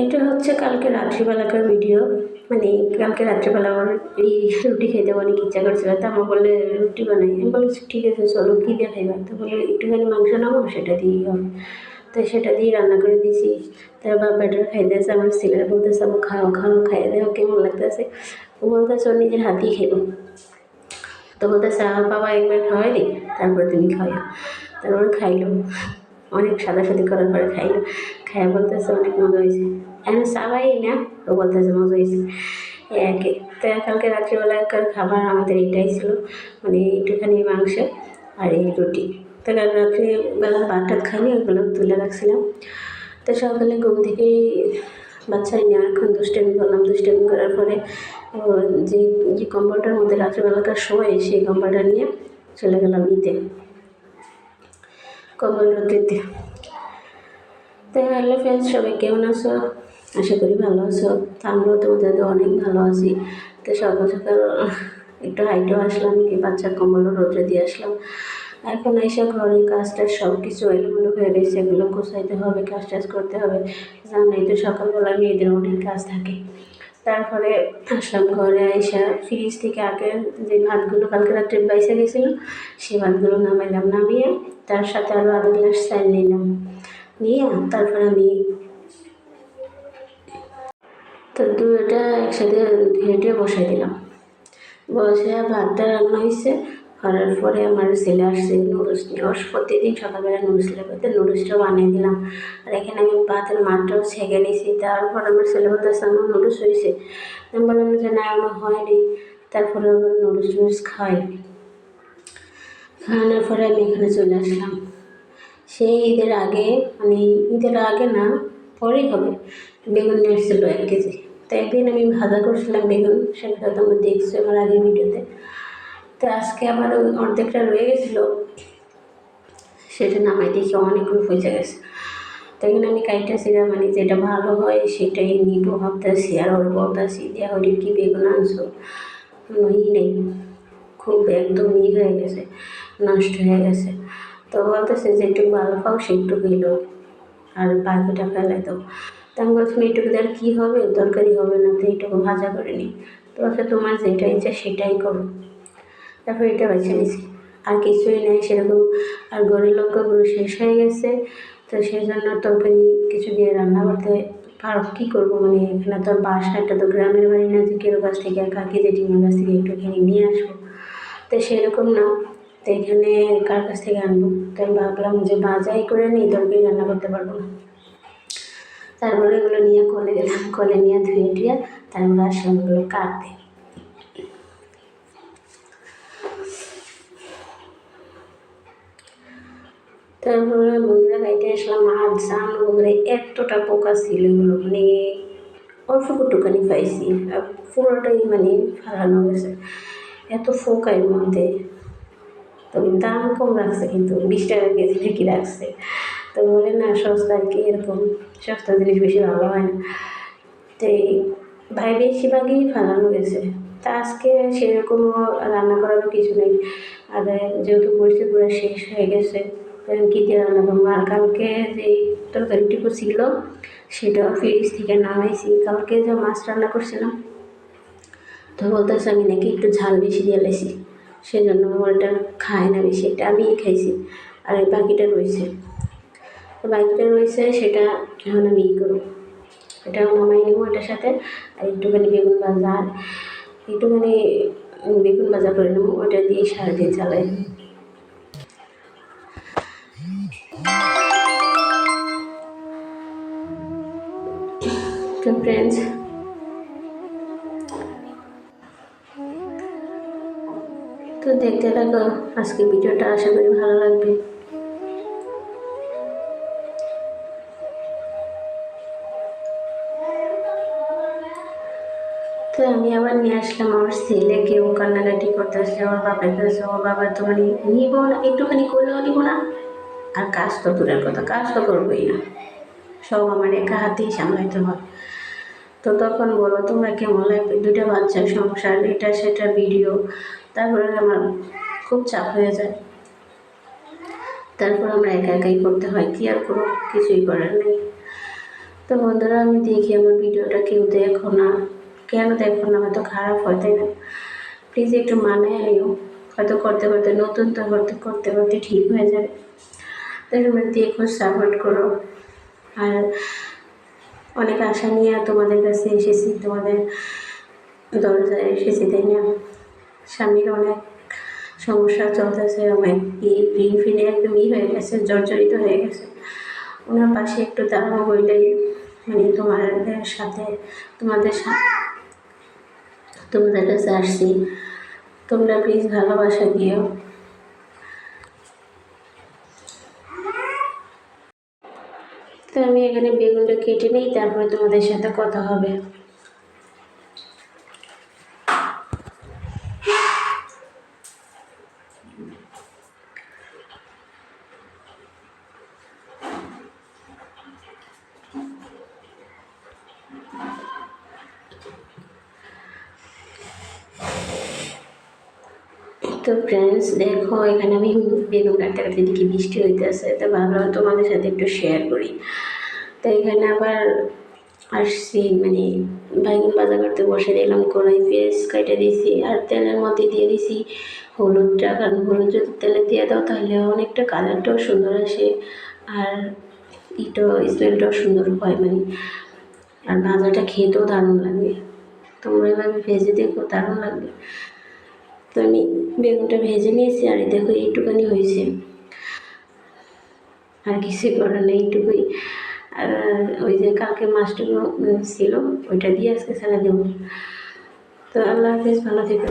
এটা হচ্ছে কালকে রাত্রিবেলাকার ভিডিও মানে কালকে রাত্রিবেলা আমার এই রুটি খেতে অনেক ইচ্ছা করছিল। তা আমার বললে, রুটি বানাই। আমি বলেছি ঠিক আছে, চলো, কী দিয়ে খাইবা? তো বলে একটুখানি মাংস নামো, সেটা দিয়েই হবে। তো সেটা দিয়ে রান্না করে দিয়েছি। তার বাপ ব্যাটার খাইতেছে আমার ছেলেরা বলতেছে আমার খাও খাও, খাইয়ে দেওয়া কেমন লাগতেছে? ও বলতেছে, ওর নিজের হাতেই খেলো। তো বলতেছে, আমার বাবা একবার খাওয়াই দিই তারপরে তুমি খাওয়াই তারপর খাইলো। অনেক সাদা সাদি করার পরে খাইলো। খাইয়া বলতেছে অনেক মজা হয়েছে এখন সবাই না। ও বলতেছে, মজা হয়েছে এই আর কি তো কালকে রাত্রিবেলাকার খাবার আমাদের এটাই ছিল মানে একটুখানি মাংস আর এই রুটি। তো কাল রাত্রিবেলা ভাত টাত খাইনি ওগুলো তুলে রাখছিলাম। তো সকালে ঘুম থেকেই বাচ্চা নিয়ে অনেকক্ষণ দুষ্টামি করলাম। দুষ্টামি করার পরে যে যে কম্বলটার মধ্যে রাত্রিবেলাকার সময়, সেই কম্বলটা নিয়ে চলে গেলাম ইতে কম্বল দিতে তো হ্যালো ফ্রেন্ডস সবাই কেমন আছো? আশা করি ভালো আছো। তো আমরাও তোমাদের তো অনেক ভালো আছি। তো সকাল সকাল একটু হাইটেও আসলাম, কি বাচ্চা কম্বলও রোদ্রে দিয়ে আসলাম। এখন এসে ঘরে কাজ টাজ সব কিছু এলোমেলো হয়ে রয়েছে এগুলো গোছাইতে হবে, কাজ টাজ করতে হবে। জানাই তো সকালবেলা মেয়েদের অনেক কাজ থাকে। তারপরে আসলাম ঘরে এসে ফ্রিজ থেকে আগে যে ভাতগুলো কালকে রাত্রে বাইসা গেছিল, সেই ভাতগুলো নামাইলাম, নামিয়ে তার সাথে আরও আধা গ্লাস চাল নিলাম। নিয়ে তারপর আমি তো দুটা একসাথে ধুয়ে বসাই দিলাম। বসে ভাতটা রান্না হয়েছে করার পরে আমার ছেলে আসছে, নুডলস ওর প্রতিদিন সকালবেলা নুডলস লেগে নুডলসটাও বানিয়ে দিলাম। আর এখানে আমি ভাতের মাঠটাও ছেঁকে নিয়েছি। তারপর আমার ছেলে বলতেছে, আমার নুডলস হয়েছে। আমি বললাম যে, না, আমার হয়নি। তারপরে ওর নুডলস টুডলস খাওয়াই খাওয়ানোর পরে আমি এখানে চলে আসলাম। সেই ঈদের আগে মানে ঈদের আগে না, পরেই হবে। বেগুন নিয়ে এসেছিল এক কেজি। তো একদিন আমি ভাজা করছিলাম বেগুন, সেটা তোমরা দেখছ আমার আগের ভিডিওতে। তো আজকে আবার ওই অর্ধেকটা রয়ে গেছিল, সেটা নামাই দেখি অনেকগুলো পয়সা গেছে। তো এখানে আমি কাইটা সিরা মানে যেটা ভালো হয় সেটাই নিব, ভাবতেছি আর ওর বলতেছি যে ওই কি বেগুন আনছো? ই নেই। খুব একদম ই হয়ে গেছে, নষ্ট হয়ে গেছে। তো বলতেছে যে একটু ভালো পাও সেটুকু এলো আর বাকিটা ফেলে দাও। তা আমি বলছিলাম এইটুকু আর কী হবে? তরকারি হবে না, তো এইটুকু ভাজা করে নিই। তো তোমার যেটা ইচ্ছা সেটাই করো। তারপর এটা বেছে নিছি আর কিছুই নেই, সেরকম আর গরিব লঙ্কাগুলো শেষ হয়ে গেছে। তো সেই জন্য তরকারি কিছু দিয়ে রান্না করতে আর কী করব মানে এখানে তো বাসা একটা তো গ্রামের বাড়ি না যে কেউ কাছ থেকে আর কাকি জেঠিমার কাছ থেকে একটু একটুখানি নিয়ে আসব। তো সেরকম না, তো এখানে কার কাছ থেকে আনব? তো আমি ভাবলাম যে বাজাই করে নিই তরকারি রান্না করতে পারব না। তারপরে এগুলো নিয়ে কলে গেলাম, কলে নিয়ে ধুয়ে টুয়ে তারপরে আসলাম ওগুলো কাটতে তারপরে বন্ধুরা গাইতে আসলাম আর জাম বন্ধুরা এতটা পোকা ছিল মানে অল্প একটুখানি পাইছি, আর পুরোটাই মানে ফালানো গেছে এত ফোকা এর মধ্যে। তবে দাম কম রাখছে কিন্তু, বিশ টাকা কেজি নাকি রাখছে। তো বলে না সস্তা আর কি এরকম সস্তা জিনিস বেশি ভালো হয় না। তো ভাই বেশিরভাগই ফালানো গেছে তা আজকে সেরকমও রান্না করারও কিছু নেই। আর যেহেতু পরিস্থিতি পুরো শেষ হয়ে গেছে কী রান্না করব আর কালকে যে তরকারিটুকু ছিল সেটাও ফ্রিজ থেকে নামাইছি কালকে যে মাছ রান্না করছিলাম, তো বলতেছে আমি নাকি একটু ঝাল বেশি দিয়ে লেছি, সেজন্য ওটা খায় না বেশি, এটা আমিই খাইছি, আর এই বাকিটা রয়েছে। তো বাকিটা রয়েছে, সেটা এখন আমি ই করব। এটা নামাই নেব এটার সাথে, আর একটুখানি বেগুন ভাজা, আর একটুখানি বেগুন ভাজা করে নেব, ওটা দিয়ে সারা দিয়ে চালাই। তো ফ্রেন্ডস তো দেখতে থাকো আজকে ভিডিওটা আশা করি ভালো লাগবে। তো আমি আবার নিয়ে আসলাম আমার ছেলেকে, ও কান্নাকাটি করতে আসলে আমার বাবার কাছে। ওর বাবা তো মানে নিবো না, একটুখানি করলেও নিবো না? আর কাজ তো দূরের কথা, কাজ তো করবোই না। সব আমার একা হাতেই সামলাইতে হয়। তো তখন বলো, তোমরা কেমন লাগবে? দুটা বাচ্চার সংসার, এটা, সেটা ভিডিও তারপরে আমার খুব চাপ হয়ে যায়। তারপর আমরা একা একাই করতে হয়, কি আর কোনো কিছুই করার নেই। তো বন্ধুরা, আমি দেখি আমার ভিডিওটা কেউ দেখো না। কেন দেখো না? হয়তো খারাপ হয়, তাই না? প্লিজ একটু মানে নিও। হয়তো করতে করতে, নতুন তো করতে করতে করতে ঠিক হয়ে যাবে। তোমরা দেখো সাপোর্ট করো। আর অনেক আশা নিয়ে তোমাদের কাছে এসেছি, তোমাদের দরজায় এসেছি, তাই না? স্বামীর অনেক সমস্যা চলতেছে, অনেক ফিনে একদম ই হয়ে গেছে, জর্জরিত হয়ে গেছে। ওনার পাশে একটু দাঁড়ানো বললেই মানে তোমাদের সাথে তোমাদের সাথে তোমাদের কাছে আসছি। তোমরা প্লিজ ভালোবাসা দিও। তো আমি এখানে বেগুনটা কেটে নিই তারপরে তোমাদের সাথে কথা হবে। তো ফ্রেন্ডস দেখো, এখানে আমি বেগুন কাটতে কাটতে দেখি বৃষ্টি হইতেছে, তো ভাবলাম তোমাদের সাথে একটু শেয়ার করি। তো এখানে আবার আসছি মানে বাইগুন বাজার করতে বসে দিলাম, কড়াই পেঁয়াজ কেটে দিয়েছি আর তেলের মধ্যে দিয়ে দিছি হলুদটা, কারণ হলুদ যদি তেলে দিয়ে দাও তাহলে অনেকটা কালারটাও সুন্দর আসে, আর ইটো স্মেলটাও সুন্দর হয় মানে আর ভাজাটা খেতেও দারুণ লাগে। তোমরা এভাবে ভেজে দেখো, দারুণ লাগবে। তো আমি বেগুনটা ভেজে নিয়েছি আর দেখো এইটুকানি হয়েছে। আর কিছু করার নেই এইটুকুই। আর ওই যে কালকে মাছটুকু ছিল, ওইটা দিয়ে আজকে সারা দেব। তো আল্লাহ হাফিজ, ভালো থেকো।